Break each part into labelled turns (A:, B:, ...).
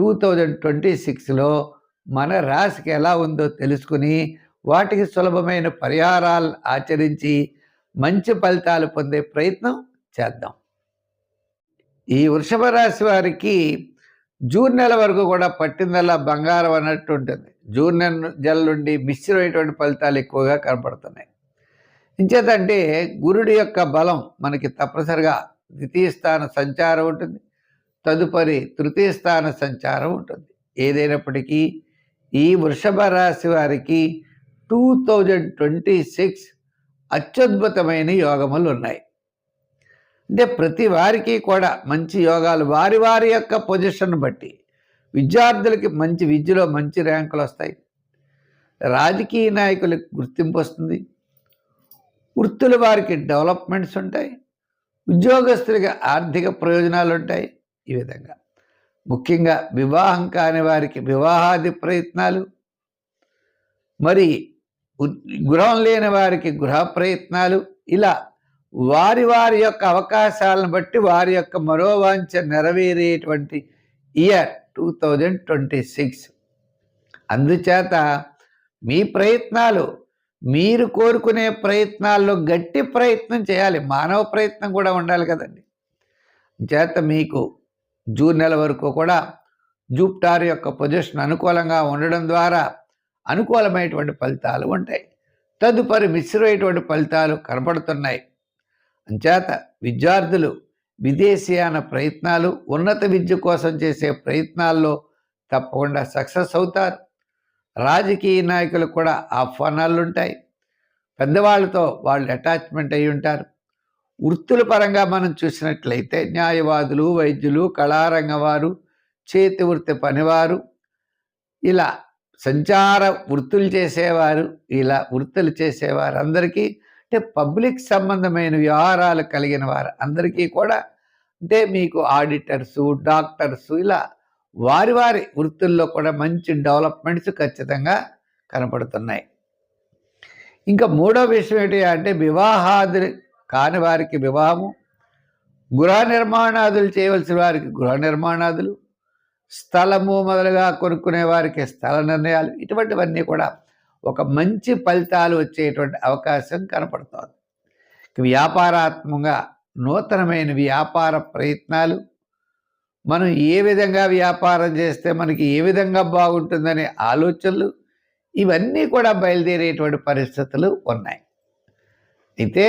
A: Two thousand twenty సిక్స్లో మన రాశికి ఎలా ఉందో తెలుసుకుని వాటికి సులభమైన పరిహారాలు ఆచరించి మంచి ఫలితాలు పొందే ప్రయత్నం చేద్దాం. ఈ వృషభ రాశి వారికి జూన్ నెల వరకు కూడా పట్టిందల్లా బంగారం అన్నట్టు ఉంటుంది. జూన్ నెల నుండి మిశ్రమైనటువంటి ఫలితాలు ఎక్కువగా కనపడుతున్నాయి. ఇంచేతంటే గురుడి యొక్క బలం మనకి తప్పనిసరిగా ద్వితీయ స్థాన సంచారం ఉంటుంది. తదుపరి తృతీయ స్థాన సంచారం ఉంటుంది. ఏదైనప్పటికీ ఈ వృషభ రాశి వారికి టూ థౌజండ్ ట్వంటీ సిక్స్ అత్యద్భుతమైన యోగములు ఉన్నాయి. అంటే ప్రతి వారికి కూడా మంచి యోగాలు వారి వారి యొక్క పొజిషన్ బట్టి విద్యార్థులకి మంచి విద్యలో మంచి ర్యాంకులు వస్తాయి. రాజకీయ నాయకులకు గుర్తింపు వస్తుంది. వృత్తుల వారికి డెవలప్మెంట్స్ ఉంటాయి. ఉద్యోగస్తులకి ఆర్థిక ప్రయోజనాలు ఉంటాయి. ఈ విధంగా. ముఖ్యంగా వివాహం కాని వారికి వివాహాది ప్రయత్నాలు మరి గృహం లేని వారికి గృహ ప్రయత్నాలు ఇలా వారి వారి యొక్క అవకాశాలను బట్టి వారి యొక్క మనోవాంఛ నెరవేరేటువంటి year two thousand twenty six. అందుచేత మీ ప్రయత్నాలు మీరు కోరుకునే ప్రయత్నాల్లో గట్టి ప్రయత్నం చేయాలి. మానవ ప్రయత్నం కూడా ఉండాలి కదండి. చేత మీకు జూన్ నెల వరకు కూడా జూప్టార్ యొక్క పొజిషన్ అనుకూలంగా ఉండడం ద్వారా అనుకూలమైనటువంటి ఫలితాలు ఉంటాయి. తదుపరి మిశ్రమైనటువంటి ఫలితాలు కనపడుతున్నాయి. అంచేత విద్యార్థులు విదేశీయాన ప్రయత్నాలు ఉన్నత విద్య కోసం చేసే ప్రయత్నాల్లో తప్పకుండా సక్సెస్ అవుతారు. రాజకీయ నాయకులు కూడా ఆహ్వానాలు ఉంటాయి పెద్దవాళ్ళతో వాళ్ళు అటాచ్మెంట్ అయి ఉంటారు వృత్తుల పరంగా మనం చూసినట్లయితే న్యాయవాదులు వైద్యులు కళారంగవారు చేతి వృత్తి పనివారు ఇలా సంచార వృత్తులు చేసేవారు ఇలా వృత్తులు చేసేవారు అందరికీ అంటే పబ్లిక్ సంబంధమైన వ్యవహారాలు కలిగిన వారు అందరికీ కూడా అంటే మీకు ఆడిటర్సు డాక్టర్సు ఇలా వారి వారి వృత్తుల్లో కూడా మంచి డెవలప్మెంట్స్ ఖచ్చితంగా కనపడుతున్నాయి. ఇంకా మూడో విషయం ఏంటి అంటే వివాహాది కాని వారికి వివాహము. గృహ నిర్మాణాదులు చేయవలసిన వారికి గృహ నిర్మాణాదులు. స్థలము మొదలుగా కొనుక్కునే వారికి స్థల నిర్ణయాలు. ఇటువంటివన్నీ కూడా ఒక మంచి ఫలితాలు వచ్చేటువంటి అవకాశం కనపడుతోంది. వ్యాపారాత్మకంగా నూతనమైన వ్యాపార ప్రయత్నాలు. మనం ఏ విధంగా వ్యాపారం చేస్తే మనకి ఏ విధంగా బాగుంటుందనే ఆలోచనలు. ఇవన్నీ కూడా బయలుదేరేటువంటి పరిస్థితులు ఉన్నాయి. అయితే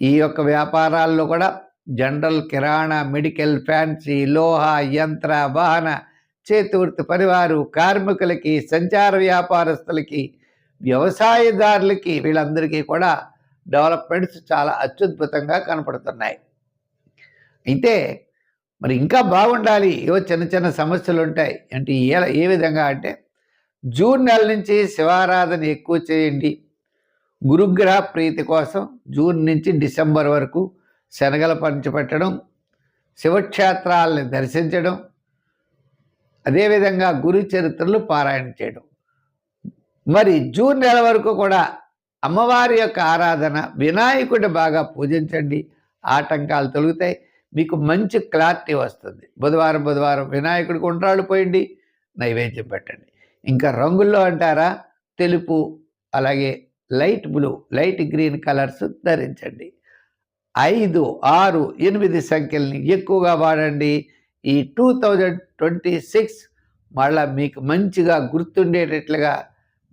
A: ఈ యొక్క వ్యాపారాల్లో కూడా జనరల్ కిరాణా మెడికల్ ఫ్యాన్సీ లోహ యంత్ర వాహన చేతివృత్తి పరివారు కార్మికులకి సంచార వ్యాపారస్తులకి వ్యవసాయదారులకి వీళ్ళందరికీ కూడా డెవలప్మెంట్స్ చాలా అత్యద్భుతంగా కనపడుతున్నాయి. అయితే మరి ఇంకా బాగుండాలి ఏవో చిన్న చిన్న సమస్యలు ఉంటాయి. అంటే ఏ ఏ విధంగా అంటే జూన్ నెల నుంచి శివారాధన ఎక్కువ చేయండి. గురుగ్రహ ప్రీతి కోసం జూన్ నుంచి డిసెంబర్ వరకు శనగల పంచిపెట్టడం శివక్షేత్రాలని దర్శించడం అదేవిధంగా గురు చరిత్రలు పారాయణ చేయడం. మరి జూన్ నెల వరకు కూడా అమ్మవారి యొక్క ఆరాధన వినాయకుడిని బాగా పూజించండి. ఆటంకాలు తొలుగుతాయి. మీకు మంచి క్లారిటీ వస్తుంది. బుధవారం బుధవారం వినాయకుడికి ఉండ్రాళ్ళు పోయండి నైవేద్యం పెట్టండి. ఇంకా రంగుల్లో అంటారా? తెలుపు అలాగే light blue light green colours ధరించండి. ఐదు ఆరు ఎనిమిది సంఖ్యల్ని ఎక్కువగా వాడండి. ఈ టూ థౌజండ్ ట్వంటీ సిక్స్ మళ్ళా మీకు మంచిగా గుర్తుండేటట్లుగా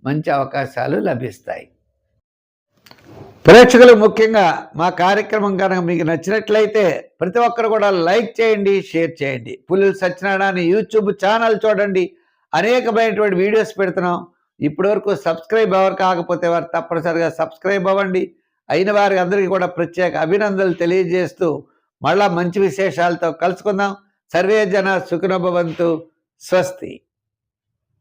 A: మంచి అవకాశాలు లభిస్తాయి. ప్రేక్షకులు ముఖ్యంగా మా కార్యక్రమం కనుక మీకు నచ్చినట్లయితే ప్రతి ఒక్కరు కూడా లైక్ చేయండి షేర్ చేయండి. పుల్లల సత్యనారాయణ యూట్యూబ్ ఛానల్ చూడండి. అనేకమైనటువంటి వీడియోస్ పెడుతున్నాం. ఇప్పటి వరకు సబ్స్క్రైబ్ ఎవరు కాకపోతే వారు తప్పనిసరిగా సబ్స్క్రైబ్ అవ్వండి. అయిన వారికి అందరికీ కూడా ప్రత్యేక అభినందనలు తెలియజేస్తూ మళ్ళా మంచి విశేషాలతో కలుసుకుందాం. సర్వే జన సుఖనభవంతు స్వస్తి.